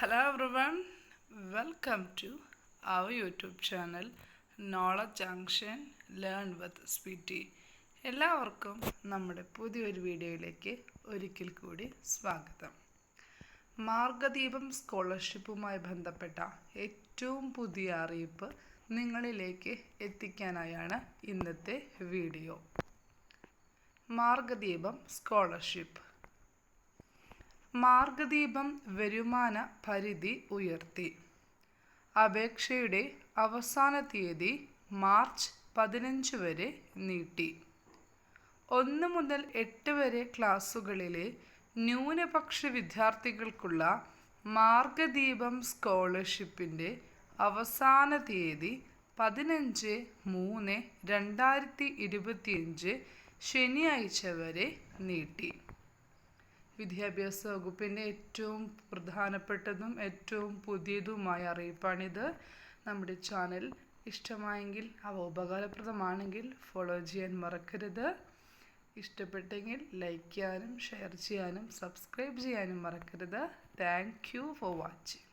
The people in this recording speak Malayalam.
Hello everyone welcome to our YouTube channel knowledge junction learn with speedy എല്ലാവർക്കും നമ്മുടെ പുതിയൊരു വീഡിയോയിലേക്ക് ഒരിക്കൽ കൂടി സ്വാഗതം. മാർഗദീപം സ്കോളർഷിപ്പുമായി ബന്ധപ്പെട്ട ഏറ്റവും പുതിയ അറിയിപ്പ് നിങ്ങളിലേക്ക് എത്തിക്കാനായാണ് ഇന്നത്തെ വീഡിയോ. മാർഗദീപം സ്കോളർഷിപ്പ്. മാർഗദീപം വരുമാന പരിധി ഉയർത്തി. അപേക്ഷയുടെ അവസാന തീയതി മാർച്ച് പതിനഞ്ച് വരെ നീട്ടി. ഒന്ന് മുതൽ എട്ട് വരെ ക്ലാസ്സുകളിലെ ന്യൂനപക്ഷ വിദ്യാർത്ഥികൾക്കുള്ള മാർഗദീപം സ്കോളർഷിപ്പിന്റെ അവസാന തീയതി പതിനഞ്ച് മൂന്ന് രണ്ടായിരത്തി ഇരുപത്തിയഞ്ച് ശനിയാഴ്ച വരെ നീട്ടി. വിദ്യാഭ്യാസ വകുപ്പിന്റെ ഏറ്റവും പ്രധാനപ്പെട്ടതും ഏറ്റവും പുതിയതുമായ അറിയിപ്പാണിത്. നമ്മുടെ ചാനൽ ഇഷ്ടമായെങ്കിൽ അവ ഉപകാരപ്രദമാണെങ്കിൽ ഫോളോ ചെയ്യാൻ മറക്കരുത്. ഇഷ്ടപ്പെട്ടെങ്കിൽ ലൈക്ക് ചെയ്യാനും ഷെയർ ചെയ്യാനും സബ്സ്ക്രൈബ് ചെയ്യാനും മറക്കരുത്. Thank you for watching